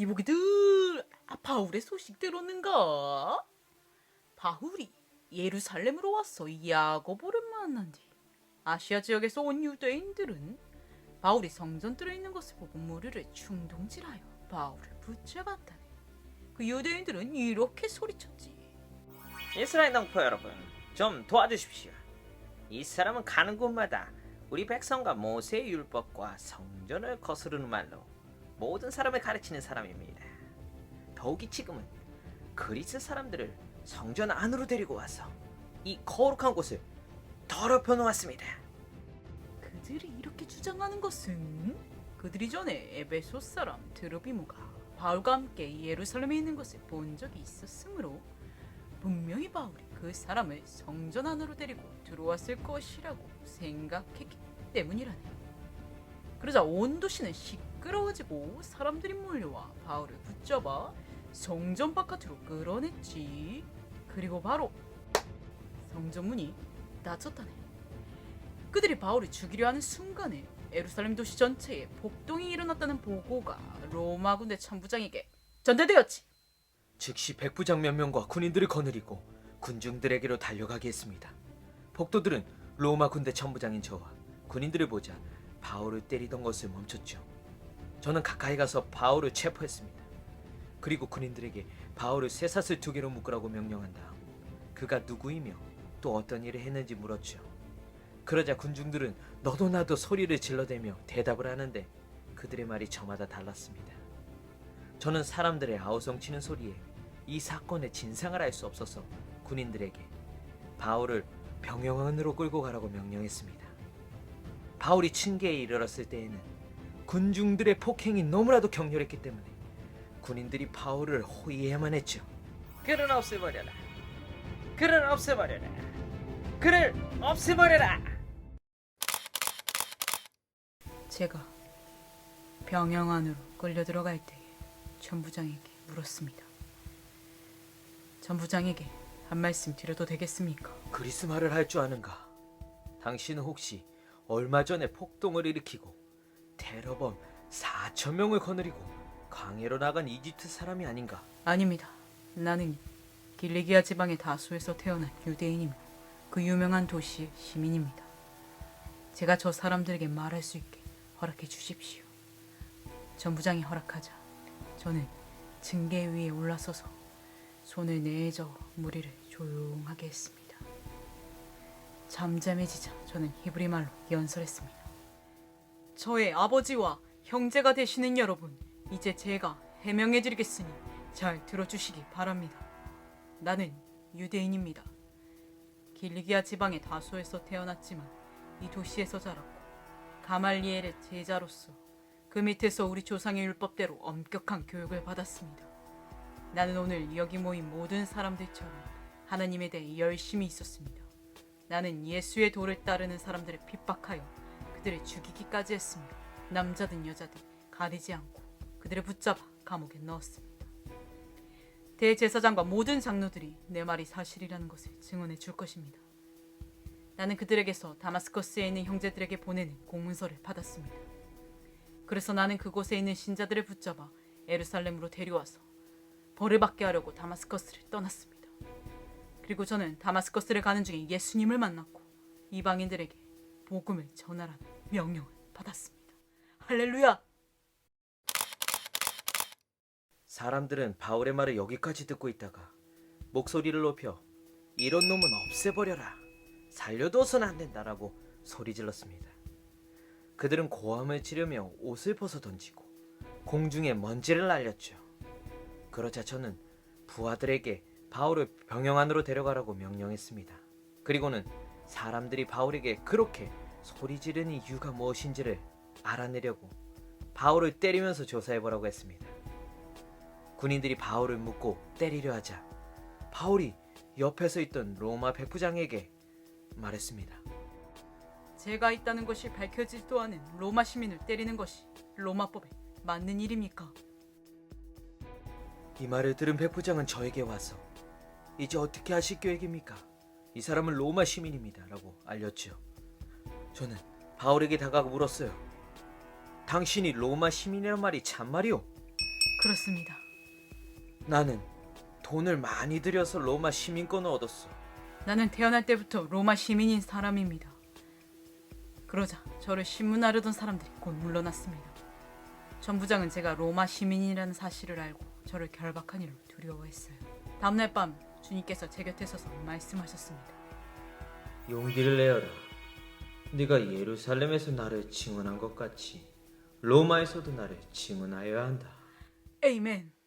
이보기들 아, 바울의 소식 들었는가? 바울이 예루살렘으로 와서 야고보를 만난 뒤 아시아 지역에서 온 유대인들은 바울이 성전들에 있는 것을 보고 무리를 충동질하여 바울을 붙잡았다네. 그 유대인들은 이렇게 소리쳤지. 이스라엘 동포 여러분, 좀 도와주십시오. 이 사람은 가는 곳마다 우리 백성과 모세의 율법과 성전을 거스르는 말로 모든 사람을 가르치는 사람입니다. 더욱이 지금은 그리스 사람들을 성전 안으로 데리고 와서 이 거룩한 곳을 더럽혀 놓았습니다. 그들이 이렇게 주장하는 것은 그들이 전에 에베소 사람 드로비모가 바울과 함께 예루살렘에 있는 것을 본 적이 있었으므로 분명히 바울이 그 사람을 성전 안으로 데리고 들어왔을 것이라고 생각했기 때문이라네. 그러자 온 도시는 시 끄러워지고 사람들이 몰려와 바울을 붙잡아 성전 바깥으로 끌어냈지. 그리고 바로 성전 문이 닫혔다네. 그들이 바울을 죽이려 하는 순간에 에루살렘 도시 전체에 폭동이 일어났다는 보고가 로마 군대 천부장에게 전달되었지. 즉시 백부장 몇 명과 군인들을 거느리고 군중들에게로 달려가게 했습니다. 폭도들은 로마 군대 천부장인 저와 군인들을 보자 바울을 때리던 것을 멈췄죠. 저는 가까이 가서 바울을 체포했습니다. 그리고 군인들에게 바울을 쇠사슬 두 개로 묶으라고 명령한 다음 그가 누구이며 또 어떤 일을 했는지 물었죠. 그러자 군중들은 너도 나도 소리를 질러대며 대답을 하는데 그들의 말이 저마다 달랐습니다. 저는 사람들의 아우성치는 소리에 이 사건의 진상을 알 수 없어서 군인들에게 바울을 병영원으로 끌고 가라고 명령했습니다. 바울이 층계에 이르렀을 때에는 군중들의 폭행이 너무나도 격렬했기 때문에 군인들이 바울을 호위해야만 했죠. 그를 없애버려라. 그를 없애버려라. 그를 없애버려라. 제가 병영 안으로 끌려 들어갈 때에 전부장에게 물었습니다. 전부장에게 한 말씀 드려도 되겠습니까? 그리스 말을 할줄 아는가? 당신은 혹시 얼마 전에 폭동을 일으키고 테러범 4천 명을 거느리고 강해로 나간 이집트 사람이 아닌가? 아닙니다. 나는 길리기아 지방의 다수에서 태어난 유대인이며 그 유명한 도시의 시민입니다. 제가 저 사람들에게 말할 수 있게 허락해 주십시오. 전부장이 허락하자 저는 층계 위에 올라서서 손을 내저 무리를 조용하게 했습니다. 잠잠해지자 저는 히브리 말로 연설했습니다. 저의 아버지와 형제가 되시는 여러분, 이제 제가 해명해 드리겠으니 잘 들어주시기 바랍니다. 나는 유대인입니다. 길리기아 지방의 다소에서 태어났지만 이 도시에서 자랐고 가말리엘의 제자로서 그 밑에서 우리 조상의 율법대로 엄격한 교육을 받았습니다. 나는 오늘 여기 모인 모든 사람들처럼 하나님에 대해 열심히 있었습니다. 나는 예수의 도를 따르는 사람들을 핍박하여 그들을 죽이기까지 했습니다. 남자든 여자든 가리지 않고 그들을 붙잡아 감옥에 넣었습니다. 대제사장과 모든 장로들이 내 말이 사실이라는 것을 증언해 줄 것입니다. 나는 그들에게서 다마스커스에 있는 형제들에게 보내는 공문서를 받았습니다. 그래서 나는 그곳에 있는 신자들을 붙잡아 에루살렘으로 데려와서 벌을 받게 하려고 다마스커스를 떠났습니다. 그리고 저는 다마스커스를 가는 중에 예수님을 만났고 이방인들에게 복음을 전하라는 명령을 받았습니다. 할렐루야! 사람들은 바울의 말을 여기까지 듣고 있다가 목소리를 높여 이런 놈은 없애버려라 살려둬선 안 된다라고 소리 질렀습니다. 그들은 고함을 지르며 옷을 벗어 던지고 공중에 먼지를 날렸죠. 그러자 저는 부하들에게 바울을 병영 안으로 데려가라고 명령했습니다. 그리고는 사람들이 바울에게 그렇게 소리 지르는 이유가 무엇인지를 알아내려고 바울을 때리면서 조사해보라고 했습니다. 군인들이 바울을 묶고 때리려 하자 바울이 옆에 서 있던 로마 백부장에게 말했습니다. 제가 있다는 것이 밝혀질도 않은 로마 시민을 때리는 것이 로마법에 맞는 일입니까? 이 말을 들은 백부장은 저에게 와서 이제 어떻게 하실 계획입니까? 이 사람은 로마 시민입니다. 라고 알렸죠. 저는 바울에게 다가가 물었어요. 당신이 로마 시민이란 말이 참말이오? 그렇습니다. 나는 돈을 많이 들여서 로마 시민권을 얻었어. 나는 태어날 때부터 로마 시민인 사람입니다. 그러자 저를 신문하려던 사람들이 곧 물러났습니다. 전부장은 제가 로마 시민이라는 사실을 알고 저를 결박한 일로 두려워했어요. 다음날 밤 주님께서 제 곁에 서서 말씀하셨습니다. 용기를 내어라. 네가 예루살렘에서 나를 증언한 것 같이 로마에서도 나를 증언하여야 한다. 에이멘.